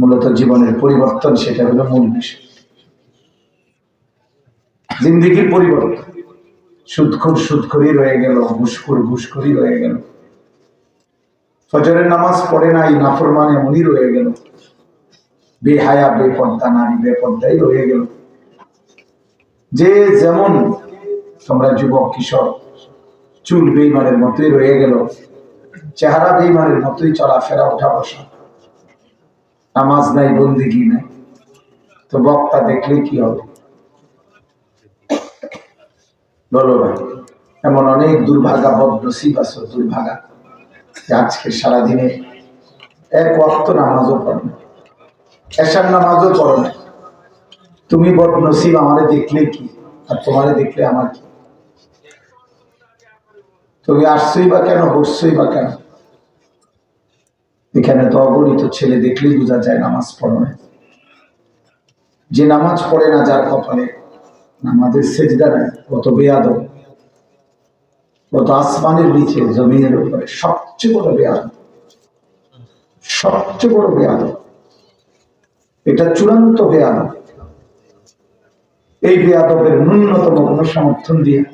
মূলত জীবনের পরিবর্তন সেটা হলো মূল বিষয়। জিন্দিগির পরিবর্তন। সুদখুর সুদখুরি রয়ে গেল, ঘুষখুর ঘুষখুরি রয়ে গেল। ফজরের নামাজ পড়ে নাই, নাফরমান এমনই রয়ে গেল। বেহায়া, বেপর্দা, নারী বেপর্দাই রয়ে গেল। যে যেমন তোমরা যুবক, কিশোর, চুল বেইমানের মতোই রয়ে গেল। চেহারা বেইমানের মতোই চলাফেরা ওঠা বসা নামাজ নাই, বন্দিগি নাই। তো বক্তা দেখলে কি হবে? বলো ভাই এমন অনেক দুর্ভাগা বদনসিব আছে, দুর্ভাগা আজকে সারাদিনে এক ওয়াক্ত নামাজও পড়ো না। এসার নামাজও পড়ো না। তুমি বদনসিব, আমারে দেখলে কি? আর তোমারে দেখলে আমার কি? তুমি আসছই বা কেন, বসছই বা কেন? এখানে তো অগণিত ছেলে দেখলেই বোঝা যায় নামাজ পড়ো না। যে নামাজ পড়ে না যার কপালে, নামাজের সেজদা নাই, কত বেয়াদব। কত আসমানের নিচে, জমিনের উপরে, সবচেয়ে বড় বেয়াদব। সবচেয়ে বড় বেয়াদব। এটা চূড়ান্ত বেয়াদব। এই বেয়াদবের ন্যূনতম কোনো সমর্থন দিয়ে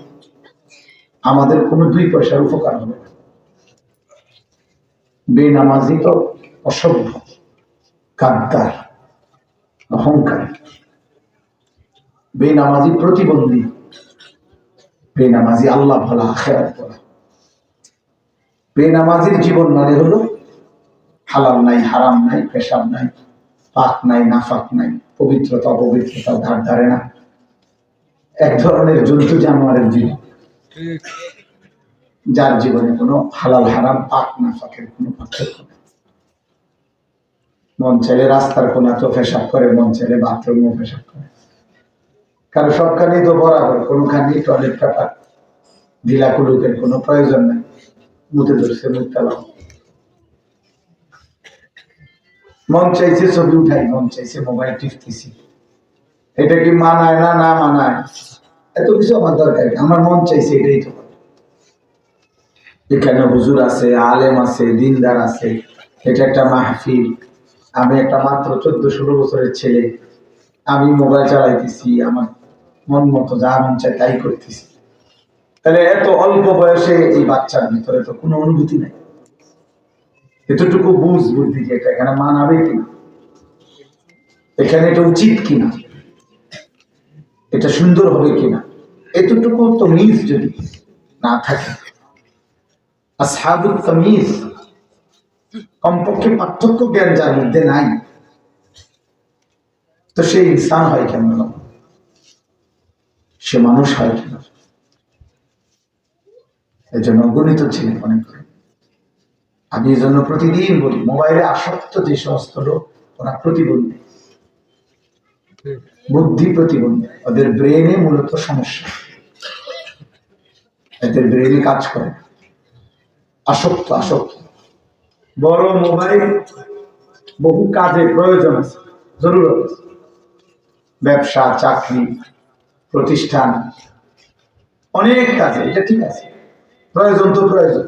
আমাদের কোনো দুই পয়সার উপকার হবে না। বেনামাজি তো অসভ্য কাদ্দার অহংকার। বেনামাজি প্রতিবন্ধী, বেনামাজি আল্লাহ ভোলা আখেরাত বলা। বেনামাজির জীবন মানে হলো হালাল নাই, হারাম নাই, পেশাব নাই, পাক নাই, নাফাক নাই, পবিত্রতা, অপবিত্রতা, ধার ধারে না। এক ধরনের জন্তু জানোয়ারের জীবন। যার জীবনে কোনো হালাল হারাম পাক নাফাকের কোনো পার্থক্য নেই মন চাইলে রাস্তার কোনাতেও পেশাব করে, মন চাইলে বাথরুমেও পেশাব করে। কারণ সবখানেই তো বরাবর, কোনোখানেই টয়লেট পেপার ঢিলা কুলুকের কোনো প্রয়োজন নাই। মুতে ধরছে মুক্তালাম মন চাইছে ছবি উঠাই, মন চাইছে মোবাইল টিপতেছি। এটা কি মানায় না না মানায়? এত কিছু আমার দরকার আমার মন চাইছে এটাই তো। এখানে হুজুর আছে, আলেম আছে, দিনদার আছে। এটা একটা মাহফিল। আমি একটা মাত্র চোদ্দ ষোলো বছরের ছেলে। আমি মোবাইল চালাইতেছি, আমার মন মতো যা মন চায় তাই করতেছি। তাহলে এত অল্প বয়সে এই বাচ্চার ভিতরে তো কোনো অনুভূতি নাই। এতটুকু বুঝ বুদ্ধি যে এটা এখানে মানাবে কিনা এখানে এটা উচিত কিনা এটা সুন্দর হবে কিনা এতটুকু তো মিস যদি না থাকে। আসহাবুল তামিজ। কমপক্ষে পার্থক্য জ্ঞান যার মধ্যে নাই। তো সে ইনসান হয় কেন? সে মানুষ হয় কেন? এই জন্য গণিত ছেলে মনে করে। আমি এই জন্য প্রতিদিন বলি, মোবাইলে আসক্ত যে সমস্ত লোক, ওরা প্রতিবন্ধী। বুদ্ধি প্রতিবন্ধী। ওদের ব্রেনে মূলত সমস্যা। এদের ব্রেনে কাজ করে না। আসক্ত আসক্ত বড় মোবাইল বহু কাজে প্রয়োজন আছে, জরুরত। ব্যবসা, চাকরি, প্রতিষ্ঠান, অনেক কাজে, এটা ঠিক আছে প্রয়োজন তো প্রয়োজন,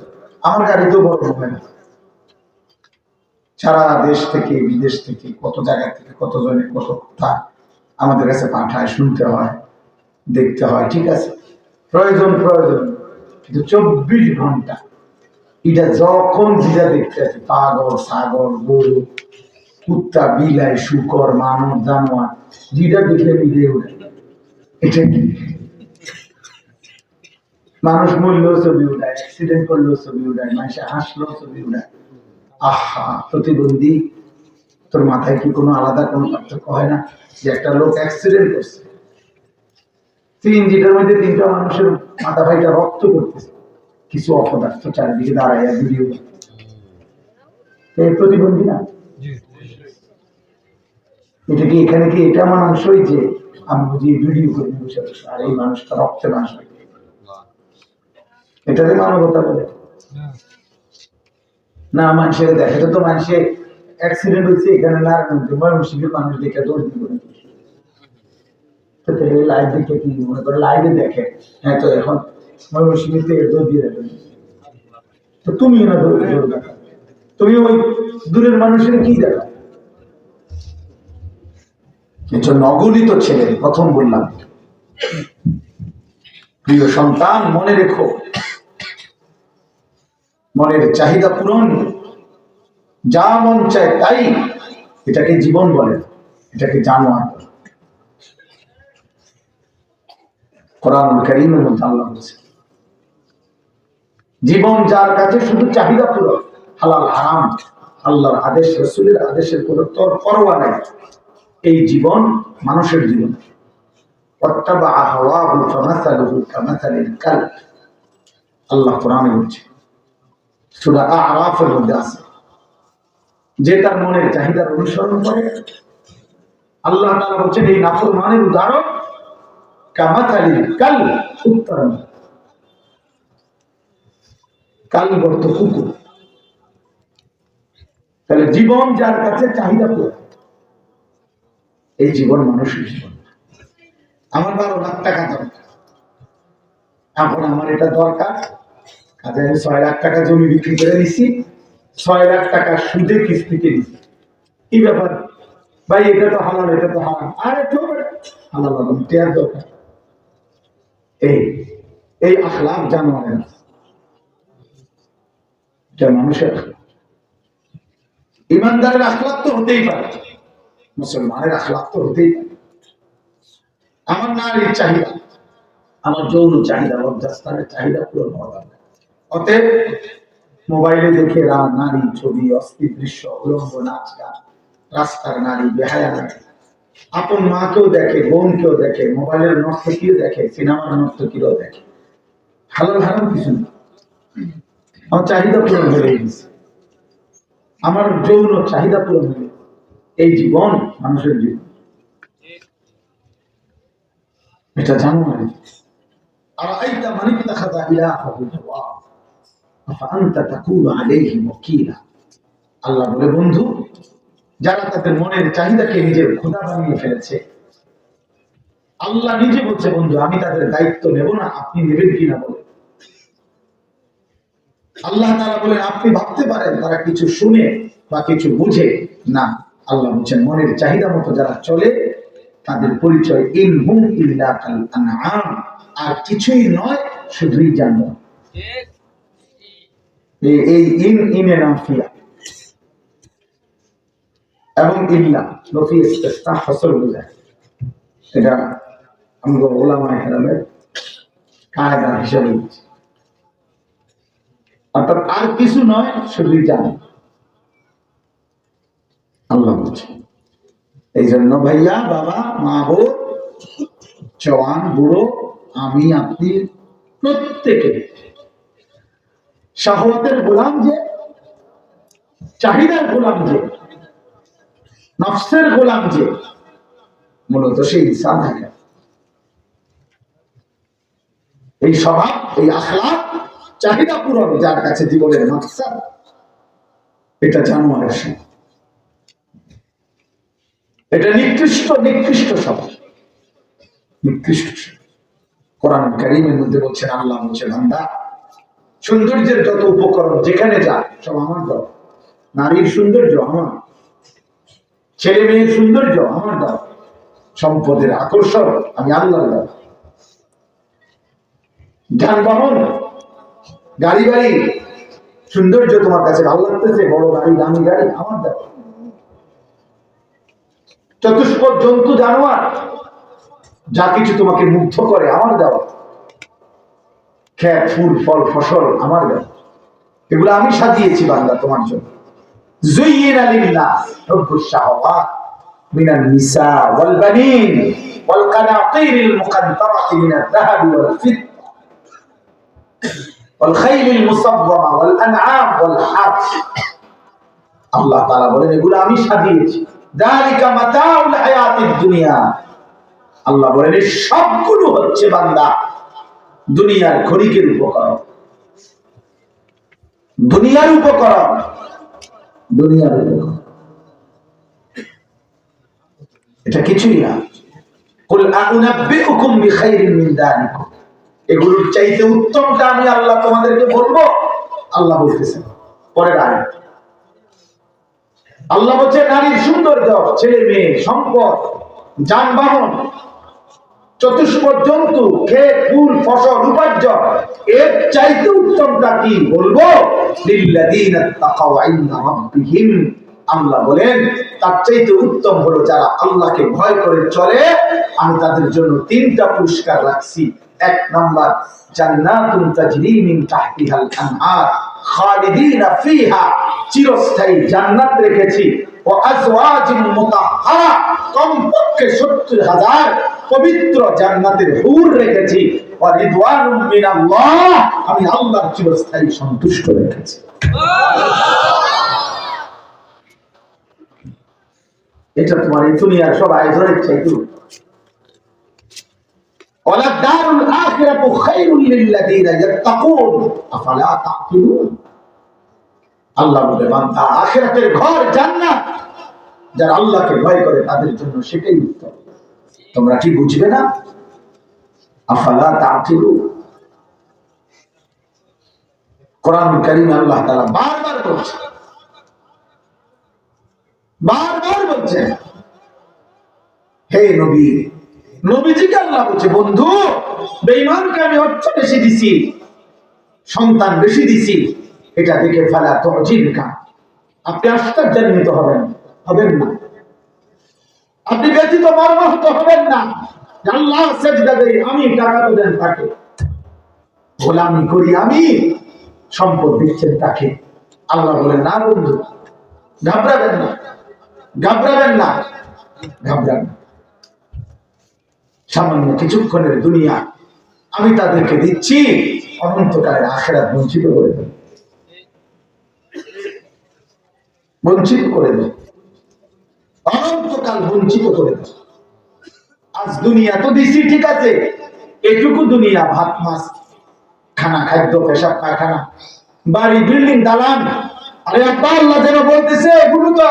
আমার গাড়ি তো বড় মোবাইল আছে। সারা দেশ থেকে, বিদেশ থেকে, কত জায়গা থেকে কত জনে কত কথা আমাদের কাছে পাঠায়, শুনতে হয়, দেখতে হয়, ঠিক আছে প্রয়োজন প্রয়োজন, কিন্তু চব্বিশ ঘণ্টা এটা যখন যেটা দেখতে আছে, পাগল, ছাগল, গরু, কুত্তা, বিলাই, শুকর মানব জানোয়ার, যেটা দেখলে মিলিয়ে ওঠে এটা কি? মানুষ মরলেও ছবি উঠায় অ্যাক্সিডেন্ট করলেও ছবি উঠায়, মানুষে হাসলেও ছবি উঠায়। আহা, প্রতিবন্ধী, তোর মাথায় কি কোনো আলাদা কোনো পার্থক্য হয় না যে একটা লোক অ্যাক্সিডেন্ট করছে? তিন জিটার মধ্যে তিনটা মানুষের মাথা ভাইটা রক্ত করতেছে কিছু অপদার্থ চারিদিকে দাঁড়াইয়া ভিডিও এই প্রতিবন্ধী না? এটা কি এখানে কি এটা মানানসই যে আমি বুঝি ভিডিও করে বসে আর এই মানুষটা রক্তে হয় এটাতে মানবতা বলে। না মানুষের দেখে তো মানুষের অ্যাক্সিডেন্ট হয়েছে এখানে না ময়মনসিংহের মানুষ দেখে দৌড় তো লাইভ দেখে কি মনে করে? লাইভে দেখে। হ্যাঁ তো এখন ময়মনসিংহের থেকে দৌড় দিয়ে তো তুমি না তুমি ওই দূরের মানুষের কি ছেলে, প্রথম বললাম। প্রিয় সন্তান, মনে রেখো। মনের চাহিদা পূরণ। যা মন চায় তাই। এটাকে জীবন বলে এটাকে জানোয়ার বলে। কোরআন করিমের মধ্যে আল্লাহ বলছে জীবন যার কাছে শুধু চাহিদা পূরণ, হালাল হারাম, আল্লাহর আদেশ, রসুলের আদেশের কোনো তর পরোয়া নাই। এই জীবন মানুষের জীবন। আল্লাহ কোরআনে বলছে, সুরা আরাফের মধ্যে আছে। যে তার মনের চাহিদার অনুসরণ করে, আল্লাহ তারা বলছেন, এই নাফর মানের উদাহরণ কামাতালির কাল উত্তরণ। কাল বর্ত কুকুর। তাহলে জীবন যার কাছে, চাহিদা পুরো এই জীবন মানুষের জীবন। আমার বারো লাখ টাকা দরকার। এখন আমার এটা দরকার। কাজে আমি ছয় লাখ টাকা জমি বিক্রি করে দিছি ছয় লাখ টাকা সুদে কিস্তিতে দিছি কি ব্যাপার? ভাই, এটা তো হালাল, এটা তো হালাল আরে, তো হালাল টেয়ার দরকার। এই এই আখলাপ জানোয়ারের আছে। এটা মানুষের ইমানদারের আখলাপ তো হতেই পারে। মুসলমানের আখলাপ তো হতেই পারে। আমার নারীর চাহিদা, আমার যৌন চাহিদা লজ্জাস্থানের চাহিদা পূরণ হওয়া দরকার। অতএব মোবাইলে দেখে রা- নারী, ছবি, অস্থির দৃশ্য উলঙ্গ নাচ, গান, রাস্তার নারী, বেহায়া নারী। আপন মাকেও দেখে বোন বোনকেও দেখে, মোবাইলের নর্তকীও দেখে, সিনেমার নর্তকীও দেখে। হালাল হারাম কিছু না। আমার চাহিদা পূরণ হয়ে গেছে আমার যৌন চাহিদা পূরণ হয়ে এই জীবন, মানুষের জীবন। এটা জানো না আল্লাহ বলে, বন্ধু, যারা তাদের মনের চাহিদাকে নিজের খোদা বানিয়ে ফেলেছে, আল্লাহ নিজে বলছে, বন্ধু, আমি তাদের দায়িত্ব নেব না, আপনি নেবেন কিনা বলে। আল্লাহ তারা বলেন, আপনি ভাবতে পারেন, তারা কিছু শুনে বা কিছু বুঝে। না, আল্লাহ বলছেন মনের চাহিদা মতো যারা চলে, তাদের পরিচয় আর কিছুই নয়, শুধুই জানো এই ইন, ইনে নাফিয়া এবং ইল্লা নফি ইস্তেসনা ফসল বোঝায়। এটা আমাদের ওলামা কেরামের কায়দা হিসেবে। অর্থাৎ আর কিছু নয়, শুধুই জানে। আল্লাহ বলছে এই জন্য ভাইয়া, বাবা, মা বউ জওয়ান, বুড়ো, আমি, আপনি, প্রত্যেকে শাহওয়াতের গোলাম যে, চাহিদার গোলাম যে, নফসের গোলাম যে, মূলত সেই ইনসান থাকে। এই স্বভাব, এই আখলাপ চাহিদা পূরণ যার কাছে জীবনের মাকসাদ এটা জানোয়ারের স্বভাব এটা নিকৃষ্ট নিকৃষ্ট স্বভাব নিকৃষ্ট। কোরআন কারিমের মধ্যে বলছেন, আল্লাহ বলছে বান্দা। সৌন্দর্যের যত উপকরণ যেখানে যা, সব আমার দাও। নারীর সৌন্দর্য আমার। ছেলে মেয়ের সৌন্দর্য আমার দাও। সম্পদের আকর্ষণ আমি আল্লাহ যানবাহন গাড়ি গাড়ি সৌন্দর্য তোমার কাছে ভালো লাগতেছে বড় গাড়ি দামি গাড়ি আমার দাও চতুষ্পদ জন্তু জানোয়ার যা কিছু তোমাকে মুগ্ধ করে আমার দেওয়া খেত ফুল ফল ফসল আমার দেওয়া এগুলো আমি সাজিয়েছি বান্দা তোমার জন্য زين للناس حب الشهوات من النساء والبنين والقناطير المقنطرة من الذهب والفضة والخيل المصومة والأنعام والحرث আল্লাহ তাআলা বলেন এগুলো আমি সাজিয়েছি দালিকা মাতাউল হায়াতিদ দুনিয়া আল্লাহ বলেন এই সবগুলো হচ্ছে বান্দা দুনিয়ার ক্ষণিকের উপকরণ দুনিয়ার উপকরণ দুনিয়ার উপকরণ এটা কিছুই না কুল আউনাব্বিউকুম বিখাইরিন মিন যালিকুম এগুলোর চাইতে উত্তমটা আমি আল্লাহ তোমাদেরকে বলব। আল্লাহ বলতেছেন, পরের আয়াত। আল্লাহ বলছে, নারীর সৌন্দর্য, ছেলে মেয়ে, সম্পদ, যানবাহন চতুষ্প জন্তু, ক্ষেত, ফুল, ফসল, উপার্জন, এর চাইতে উত্তমটা কি বলব? আল্লাহ বলেন, তার চাইতে উত্তম হলো যারা আল্লাহকে ভয় করে চলে। আমি তাদের জন্য তিনটা পুরস্কার রাখছি। এক নাম্বার, জান্নাতুন তাজরি মিন তাহতিহাল আনহার, খালিদিনা ফিহা, চিরস্থায়ী জান্নাত রেখেছি। ও মুতাহহারা কমপক্ষে 70 হাজার পবিত্র জান্নাতের হুর রেখেছি। ও রিদওয়ানুম মিনাল্লাহ, আমি আল্লাহর চিরস্থায়ী সন্তুষ্ট রেখেছি। এটা তোমার এই দুনিয়ার সব আয়োজনের চাইতে وللدار الآخرة خير للذين يتقون أفلا تعقلون আল্লাহ বলে বান্দা আখিরাতের ঘর জান্নাত যারা আল্লাহকে ভয় করে তাদের জন্য সেটাই উত্তম তোমরা কি বুঝবে না আফালা তাকিলু কোরআন কারীম আল্লাহ তাআলা বারবার বলছে বারবার বলছে হে নবী নবীজিকে আল্লাহ বলছে, বন্ধু আমি অর্থ বেশি দিছি, সন্তান বেশি দিছি, এটা দেখে ফেলা তো আপনি আশ্চর্যান্বিত হবেন হবেন না। আপনি মর্মাহত হবেন না। আল্লাহ আমি টাকা তো দেন তাকে। গোলামি করি আমি, সম্পদ দিচ্ছেন তাকে। আল্লাহ বলেন, না বন্ধু, ঘাবড়াবেন না ঘাবড়াবেন না ঘাবড়াবেন না। সামান্য কিছুক্ষণের দুনিয়া আমি তাদেরকে দিচ্ছি, অনন্তকালের আখেরাত বঞ্চিত করে দেব। বঞ্চিত করে দেব। অনন্তকাল বঞ্চিত করে দেব। আজ দুনিয়া তো দিছি, ঠিক আছে। এটুকু দুনিয়া, ভাত, মাছ, খানা, খাদ্য, পেশাব পায়খানা বাড়ি, বিল্ডিং, দালান। আরে আব্বা, আল্লাহ যেন বলতেছে তো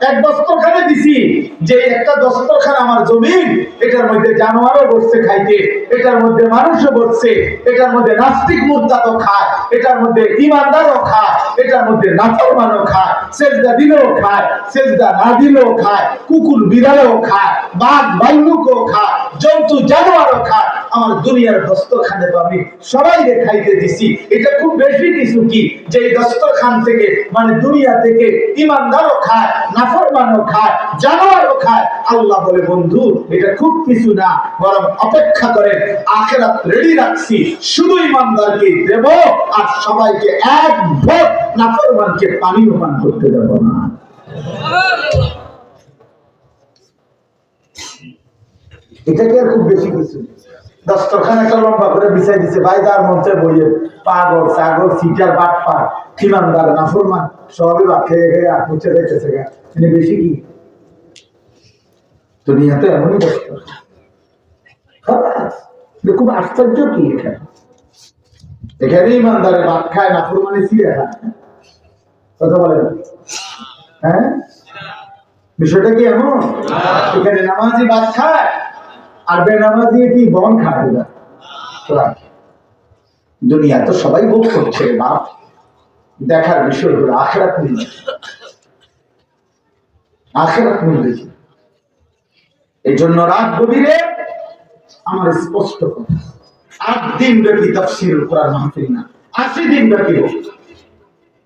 এক দস্তরখানে দিছি। যে একটা দস্তরখান আমার জমিন, এটার মধ্যে জানোয়ারও বসছে খাইতে, এটার মধ্যে মানুষও বসছে, এটার মধ্যে নাস্তিক মুদ্রাও খায়, এটার মধ্যে ইমানদারও খায়, এটার মধ্যে নাফরমানও খায়, সেজদা দিলেও খায়, সেজদা না দিলেও খায়, কুকুর বিড়ালও খায়, বাঘ ভাল্লুকও খায়, জন্তু, জানোয়ারও খায়। আমার দুনিয়ার দস্তরখানে তো আমি সবাই খাইতে দিছি। এটা খুব বেশি কিছু কি? যে দস্তরখান থেকে মানে দুনিয়া থেকে ইমানদারও খায়, নাফরমানও খায়, জানোয়ারও খায়। আল্লাহ বলে, বন্ধু, এটা খুব কিছু না। বরং অপেক্ষা করে আখেরাত রেডি রাখছি। শুধু ইমানদারকে দেব আর সবাইকে এক ভোট নাফরমানকে পানি পান করতে দেব না। এটা কি আর খুব বেশি কিছু? দস্তরখান একটা লম্বা করে বিছাই দিছে। বাইদার মঞ্চে বইয়ে পাগল সাগর সিটার বাট পার ইমানদার নাফরমান, সবই ভাত খেয়ে খেয়ে আর মুছে দেখতেছে তিনি বেশি কি? খুব আশ্চর্য কি এখানে? ইমানদারে ভাত খায়, নাফরমানে খায়। কথা বলেন। হ্যাঁ? বিষয়টা কি এমন? এখানে নামাজি ভাত খায়। আর বেনামাজি কি বন এরা? ওরা। দুনিয়া তো সবাই ভোগ করছে বাপ দেখার বিষয় হলো আখেরাত মূল্য আখেরাত মূল্য? এই জন্য রাত গভীরে আমার স্পষ্ট কথা, আট দিন ব্যাপী তফসির কোরআন মাহফিল না আশি দিন ব্যাপী হোক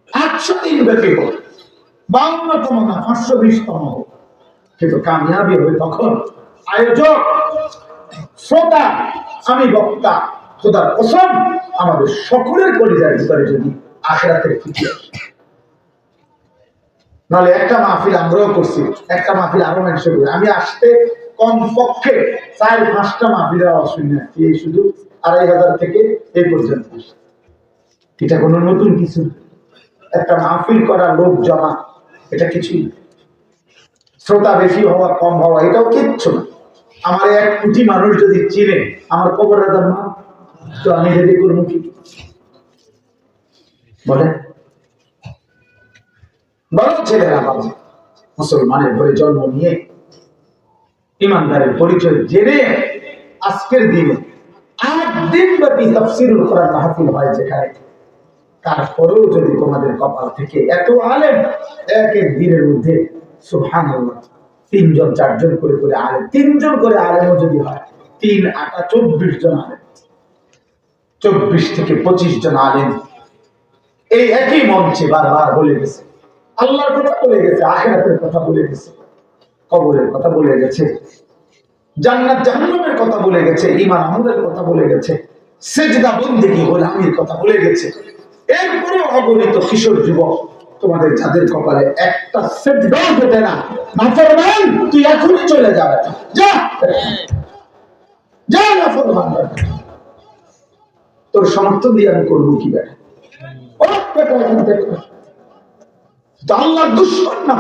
একশো দিন ব্যাপী হোক বাউন্নতম না, পাঁচশো বিশতম হোক কিন্তু কামিয়াবি হবে তখন আয়োজক, শ্রোতা, আমি বক্তা, খোদার কসম, আমাদের সকলের পরিচয়ের ভিতরে যদি আখেরাতের ফিরে নাহলে একটা মাহফিল আমরাও করছি, একটা মাহফিল আরও মানুষ করে আমি আসতে কমপক্ষে চার, পাঁচটা মাহফিলের অসুবিধা এই শুধু আড়াই হাজার থেকে এই পর্যন্ত এটা কোনো নতুন কিছু একটা মাহফিল করা লোক জমা, এটা কিছুই। শ্রোতা বেশি হওয়া, কম হওয়া, এটাও কিচ্ছু না। আমার এক কোটি মানুষ যদি চিনে, আমার কবরের দাম না, তো আমি যদি করব কি? বলে বড় ছেলেরা বাবা মুসলমানের ঘরে জন্ম নিয়ে ইমানদারের পরিচয় জেনে আজকের দিনে আট দিন ব্যাপী তফসিরুল কোরআন মাহফিল হয় যেখানে। তারপরেও যদি তোমাদের কপাল থেকে এত আলেম এক এক দিনের মধ্যে, সুবহানাল্লাহ তিনজন, চারজন করে করে আলেম তিনজন করে আলেমও যদি হয়, তিন আটা চব্বিশ জন আলেম চব্বিশ থেকে পঁচিশ জন আলেম এই একই মঞ্চে বারবার বলে গেছে। আল্লাহর কথা বলে গেছে, আখেরাতের কথা বলে গেছে, কবরের কথা বলে গেছে, জান্নাত জাহান্নামের কথা বলে গেছে ইমান আমলের কথা বলে গেছে, সেজদা বন্দেগী গোলামির কথা বলে গেছে। এরপরে অগণিত কিশোর যুবক তোমাদের, যাদের কপালে একটা সেট সেজদাও জোটে না নাফরমান তুই এখনই চলে যাবে। যা! যা নাফরমান তোর সমর্থন দিয়ে আমি করব কি দুশ্মন না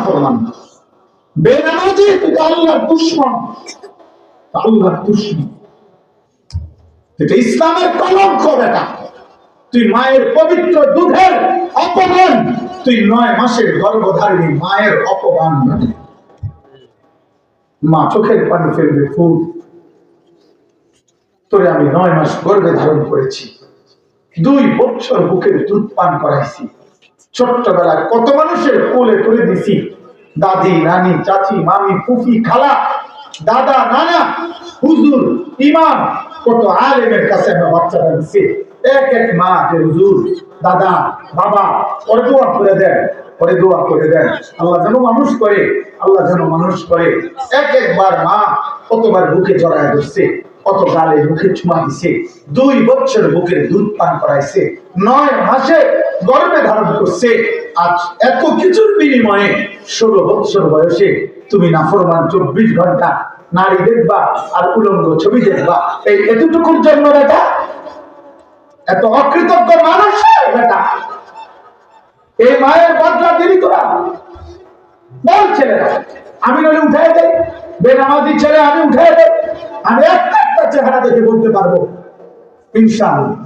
ইসলামের কলঙ্ক বেটা তুই মায়ের পবিত্র দুধের অপমান। তুই নয় মাসের গর্ভধারিণী মায়ের অপমান। মানে মা চোখের পানি ফেলবে ফুল। তোরে আমি নয় মাস গর্ভে ধারণ করেছি। দুই বছর বুকের দুধ পান করাইছি। ছোট্টবেলায় কত মানুষের কোলে তুলে দিছি। দাদি, নানি, চাচি, মামি, ফুফি, খালা, দাদা, নানা, হুজুর, ইমাম, কত আলেমের কাছে আমরা বাচ্চাটা দিছি এক এক মা যে হুজুর, দাদা, বাবা পরে দোয়া করে দেন পরে দোয়া করে দেন। আল্লাহ যেন মানুষ করে, আল্লাহ যেন মানুষ করে। এক একবার মা কতবার বুকে জড়ায় ধরছে, কত গালে মুখে চুমা দিছে, দুই বছর বুকের দুধ পান করাইছে, নয় মাসে গর্ভে ধারণ করছে। আজ এত কিছুর বিনিময়ে ষোলো বছর বয়সে তুমি নাফরমান চব্বিশ ঘণ্টা নারী দেখবা আর উলঙ্গ ছবি দেখবা। এই এতটুকুর জন্য বেটা এত অকৃতজ্ঞ মানুষ বেটা। এই মায়ের বদলা দেরি করা বল ছেলেরা, আমি নইলে উঠে দেই বেনামাজি ছেলে আমি উঠে দেই আমি একটা একটা চেহারা দেখে বলতে পারব। ইনশাআল্লাহ।